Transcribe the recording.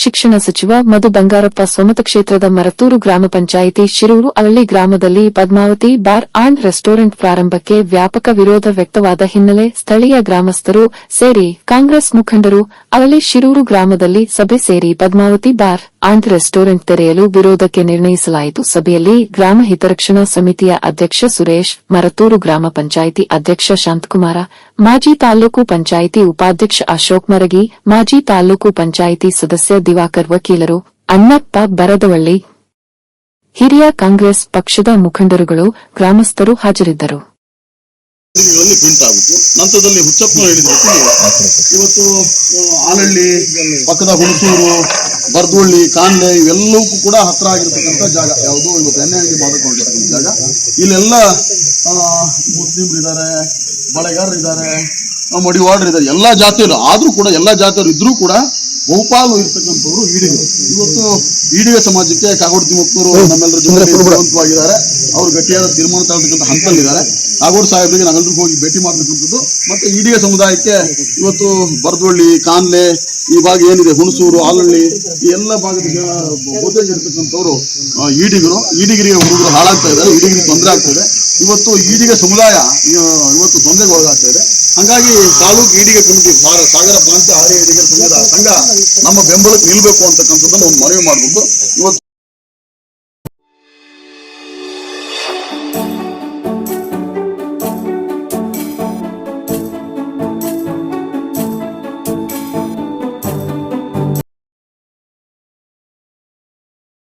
she ಶಿಕ್ಷಣ ಸಚಿವ ಮಧು ಬಂಗಾರಪ್ಪ ಸೋಮತ ಕ್ಷೇತ್ರದ ಮರತೂರು ಗ್ರಾಮ ಪಂಚಾಯಿತಿ ಶಿರೂರು ಅರಳಿ ಗ್ರಾಮದಲ್ಲಿ ಪದ್ಮಾವತಿ ಬಾರ್ ಆಂಡ್ ರೆಸ್ಟೋರೆಂಟ್ ಪ್ರಾರಂಭಕ್ಕೆ ವ್ಯಾಪಕ ವಿರೋಧ ವ್ಯಕ್ತವಾದ ಹಿನ್ನೆಲೆ ಸ್ಥಳೀಯ ಗ್ರಾಮಸ್ಥರು ಸೇರಿ ಕಾಂಗ್ರೆಸ್ ಮುಖಂಡರು ಅರಳಿ ಶಿರೂರು ಗ್ರಾಮದಲ್ಲಿ ಸಭೆ ಸೇರಿ ಪದ್ಮಾವತಿ ಬಾರ್ ಆಂಡ್ ರೆಸ್ಟೋರೆಂಟ್ ತೆರೆಯಲು ವಿರೋಧಕ್ಕೆ ನಿರ್ಣಯಿಸಲಾಯಿತು. ಸಭೆಯಲ್ಲಿ ಗ್ರಾಮ ಹಿತರಕ್ಷಣಾ ಸಮಿತಿಯ ಅಧ್ಯಕ್ಷ ಸುರೇಶ್ ಮರತೂರು ಗ್ರಾಮ ಪಂಚಾಯಿತಿ ಅಧ್ಯಕ್ಷ ಶಾಂತಕುಮಾರ, ಮಾಜಿ ತಾಲೂಕು ಪಂಚಾಯಿತಿ ಉಪಾಧ್ಯಕ್ಷ ಅಶೋಕ್ ಮರಗಿ, ಮಾಜಿ ತಾಲೂಕು ಪಂಚಾಯಿತಿ ಸದಸ್ಯ ದಿವಾಕರ್ ವಕೀಲರು ಅಣ್ಣಪ್ಪ ಬರದವಳ್ಳಿ. ಹಿರಿಯ ಕಾಂಗ್ರೆಸ್ ಪಕ್ಷದ ಮುಖಂಡರುಗಳು ಗ್ರಾಮಸ್ಥರು ಹಾಜರಿದ್ದರು. ನಂತರದಲ್ಲಿ ಹುಚ್ಚಪ್ಪ ಇವತ್ತು ಆಲಹಳ್ಳಿ, ಪಕ್ಕದ ಹುಣಸೂರು, ಬರ್ದೊಳ್ಳಿ ಕಾಂಡೆ ಇವೆಲ್ಲವಕ್ಕೂ ಕೂಡ ಹತ್ರ ಆಗಿರ್ತಕ್ಕಂಥ ಜಾಗ. ಯಾವುದು ಇವತ್ತು ಎಣ್ಣೆ ಅಂಗಡಿ ಮಾಡಿಕೊಂಡಿರ್ತಕ್ಕಂಥ ಜಾಗ. ಇಲ್ಲೆಲ್ಲ ಮುಸ್ಲಿಮ್ರು ಇದ್ದಾರೆ ಬಳೆಗಾರರು ಇದ್ದಾರೆ ಎಲ್ಲ ಇದ್ದಾರೆ ಎಲ್ಲಾ ಜಾತಿಯವರು. ಆದ್ರೂ ಕೂಡ ಎಲ್ಲಾ ಜಾತಿಯವರು ಇದ್ರೂ ಕೂಡ ಬಹುಪಾಲು ಇರ್ತಕ್ಕಂಥವ್ರು ಈಡಿಗೆ ಇವತ್ತು ಈಡಿಗ ಸಮಾಜಕ್ಕೆ ಕಾಗೋಡು ತಿಮ್ಮಪ್ಪನವರು ನಮ್ಮೆಲ್ಲರ ಜೊತೆ ಬಲವಂತವಾಗಿದ್ದಾರೆ ಅವರು ಗಟ್ಟಿಯಾದ ತೀರ್ಮಾನ ತಗೊಳ್ತಕ್ಕಂಥ ಹಂತದಲ್ಲಿದ್ದಾರೆ. ಕಾಗೋಡು ಸಾಹೇಬರಿಗೆ ನಾವೆಲ್ಲರಿಗೂ ಹೋಗಿ ಭೇಟಿ ಮಾಡ್ತಕ್ಕಂಥದ್ದು. ಮತ್ತೆ ಈಡಿಗ ಸಮುದಾಯಕ್ಕೆ ಇವತ್ತು ಬರದೊಳ್ಳಿ ಕಾನ್ಲೆ ಈ ಭಾಗ ಏನಿದೆ, ಹುಣಸೂರು ಆಲಳ್ಳಿ ಈ ಎಲ್ಲ ಭಾಗದ ಬಹುತೇಕ ಇರ್ತಕ್ಕಂಥವ್ರು ಈಡಿಗರು, ಈಡಿಗರಿಗೆ ಹುಡುಗರು ಹಾಳಾಗ್ತಾ ಇದ್ದಾರೆ ಈಡಿಗರಿಗೆ ತೊಂದರೆ ಆಗ್ತಾ ಇದೆ. ಇವತ್ತು ಈಡಿಗ ಸಮುದಾಯ ಇವತ್ತು ತೊಂದರೆಗೆ ಒಳಗಾಗ್ತಾ ಇದೆ. ಹಾಗಾಗಿ ತಾಲೂಕು ಈಡಿಗ ಕಮಿಟಿ ಸಾಗರ ಪ್ರಾಂತ ಆರ್ಯ ಈಡಿಗರ ಸಂಘದ ಸಂಘ ನಮ್ಮ ಬೆಂಬಲಕ್ಕೆ ನಿಲ್ಬೇಕು ಅಂತಕ್ಕಂಥದ್ದನ್ನು ಒಂದು ಮನವಿ ಮಾಡಬಹುದು ಇವತ್ತು